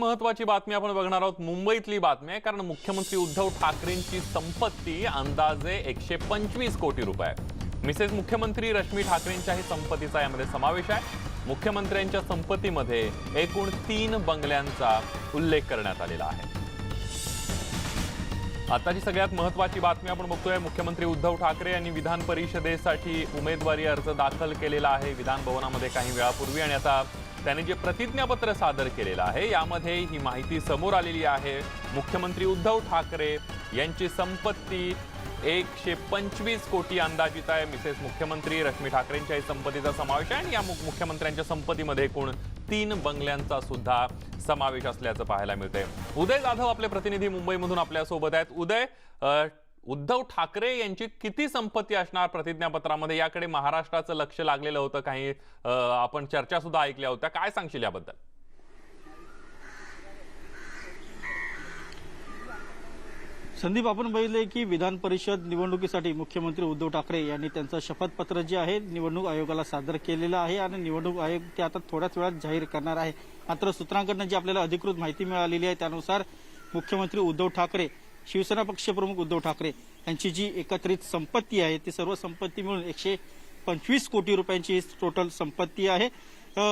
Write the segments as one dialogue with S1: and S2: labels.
S1: महत्वाची बातमी आपण बघणार आहोत मुंबईतली बातमी आहे. कारण मुख्यमंत्री उद्धव ठाकरेंची संपत्ती अंदाजे एकशे पंचवीस कोटी रुपये आहे. मिसेस मुख्यमंत्री रश्मी ठाकरेंच्याही संपत्तीचा यामध्ये समावेश आहे. मुख्यमंत्र्यांच्या संपत्तीमध्ये एकूण तीन बंगल्यांचा उल्लेख करण्यात आलेला आहे. आताची सगळ्यात महत्वाची बातमी आपण बघतोय. मुख्यमंत्री उद्धव ठाकरे यांनी विधान परिषदेसाठी उमेदवारी अर्ज दाखल केलेला आहे. विधान भवनामध्ये काही वेळापूर्वी आणि आता त्यांनी जे प्रतिज्ञापत्र सादर केलेलं आहे यामध्ये ही माहिती समोर आलेली आहे. मुख्यमंत्री उद्धव ठाकरे यांची संपत्ती एकशे पंचवीस कोटी अंदाजित आहे. मिसेस मुख्यमंत्री रश्मी ठाकरेंच्याही संपत्तीचा समावेश आहे आणि या मु- मुख्यमंत्र्यांच्या संपत्तीमध्ये एकूण तीन बंगल्यांचा सुद्धा समावेश असल्याचं पाहायला मिळतंय. उदय जाधव आपले प्रतिनिधी मुंबईमधून आपल्यासोबत आहेत. उदय उद्धव ठाकरे यांची किती संपत्ती असणार प्रतिज्ञापत्रामध्ये? याकडे महाराष्ट्राचं लक्ष लागलेलं होतं. काही आपण चर्चा सुद्धा ऐकल्या होत्या. काय सांगशील याबद्दल?
S2: संदीप आपण बघितले की विधान परिषद निवडणुकीसाठी मुख्यमंत्री उद्धव ठाकरे यांनी त्यांचं शपथपत्र जे आहे निवडणूक आयोगाला सादर केलेलं आहे आणि निवडणूक आयोग ते आता थोड्याच वेळात जाहीर करणार आहे. मात्र सूत्रांकडनं जी आपल्याला अधिकृत माहिती मिळालेली आहे त्यानुसार मुख्यमंत्री उद्धव ठाकरे शिवसेना पक्षप्रमुख उद्धव ठाकरे यांची जी एकत्रित संपत्ती आहे ती सर्व संपत्ती मिळून एकशे पंचवीस कोटी रुपयांची ही टोटल संपत्ती आहे.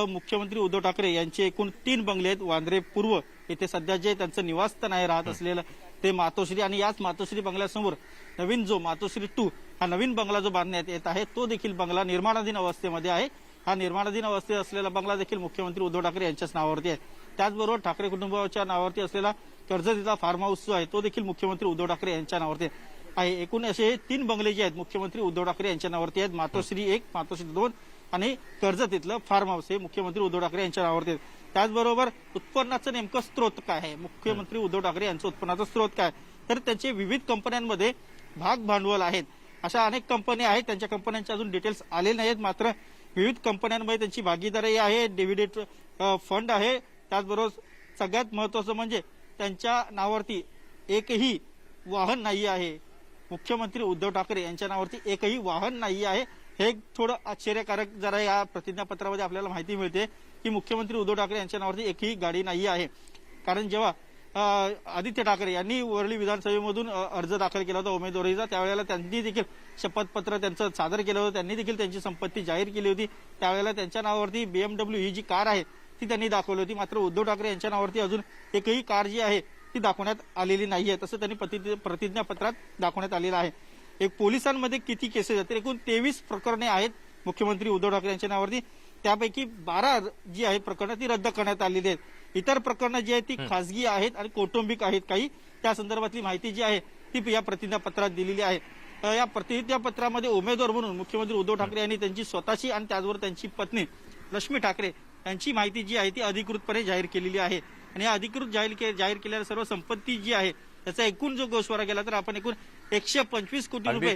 S2: मुख्यमंत्री उद्धव ठाकरे यांचे एकूण तीन बंगले आहेत. वांद्रे पूर्व येथे सध्या जे त्यांचं निवासस्थान आहे राहत असलेलं ते मातोश्री आणि याच मातोश्री बंगल्यासमोर नवीन जो मातोश्री टू हा नवीन बंगला जो बांधण्यात येत आहे तो देखील बंगला निर्माणाधीन अवस्थेमध्ये आहे. हा निर्माणाधीन अवस्थेत असलेला बंगला देखील मुख्यमंत्री उद्धव ठाकरे यांच्याच नावावरती आहे. त्याचबरोबर ठाकरे कुटुंबाच्या नावावरती असलेला कर्जतीचा फार्म हाऊस जो आहे तो देखील मुख्यमंत्री उद्धव ठाकरे यांच्या नावावरती आहे. एकूण असे तीन बंगले जे आहेत मुख्यमंत्री उद्धव ठाकरे यांच्या नावावरती आहेत. मातोश्री एक मातोश्री दोन आणि कर्जत इथलं फार्म हाऊस हे मुख्यमंत्री उद्धव ठाकरे यांच्या नावावरती आहेत. त्याचबरोबर उत्पन्नाचं नेमकं स्रोत काय आहे? मुख्यमंत्री उद्धव ठाकरे यांचं उत्पन्नाचा स्रोत काय? तर त्यांचे विविध कंपन्यांमध्ये भाग भांडवल आहेत. अशा अनेक कंपन्या आहेत. त्यांच्या कंपन्यांचे अजून डिटेल्स आले नाहीत. मात्र विविध कंपन्यांमध्ये त्यांची भागीदारी आहे. डिव्हिडेंट फंड आहे. त्याचबरोबर सगळ्यात महत्वाचं म्हणजे त्यांच्या नावावरती एकही वाहन नाही आहे. मुख्यमंत्री उद्धव ठाकरे यांच्या नावावरती एकही वाहन नाही आहे. हे थोडं आश्चर्यकारक जरा या प्रतिज्ञापत्रामध्ये आपल्याला माहिती मिळते की मुख्यमंत्री उद्धव ठाकरे यांच्या नावावरती एकही गाडी नाही आहे. कारण जेव्हा आदित्य ठाकरे यांनी वरळी विधानसभेमधून अर्ज दाखल केला होता उमेदवारीचा त्यावेळेला त्यांनी देखील शपथपत्र त्यांचं सादर केलं होतं. त्यांनी देखील त्यांची संपत्ती जाहीर केली होती. त्यावेळेला त्यांच्या नावावरती बीएमडब्ल्यू ही जी कार आहे ती त्यांनी दाखवली होती. मात्र उद्धव ठाकरे यांच्या नावावरती अजून एकही कार जी आहे ती दाखवण्यात आलेली नाहीये. तसं त्यांनी प्रति- प्रतिज्ञापत्रात दाखवण्यात आलेलं आहे. एक पोलिसांमध्ये किती केसेस आहेत? एकूण तेवीस प्रकरणे आहेत मुख्यमंत्री उद्धव ठाकरे यांच्या नावावरती. त्यापैकी बारा जी आहेत प्रकरणं ती रद्द करण्यात आलेली आहेत. इतर प्रकरणं जी आहेत ती खासगी आहेत आणि कौटुंबिक आहेत. काही त्या संदर्भातली माहिती जी आहे ती या प्रतिज्ञापत्रात दिलेली आहे. या प्रतिज्ञापत्रामध्ये उमेदवार म्हणून मुख्यमंत्री उद्धव ठाकरे यांनी त्यांची स्वतःची आणि त्याचबरोबर त्यांची पत्नी रश्मी ठाकरे यांची माहिती जी आहे ती अधिकृतपणे जाहीर केलेली आहे. आणि या अधिकृत जाहीर के- जाहीर केलेल्या सर्व संपत्ती जी आहे त्याचा एकूण जो गोषवारा गेला तर आपण एकूण एकशे पंचवीस कोटी रुपये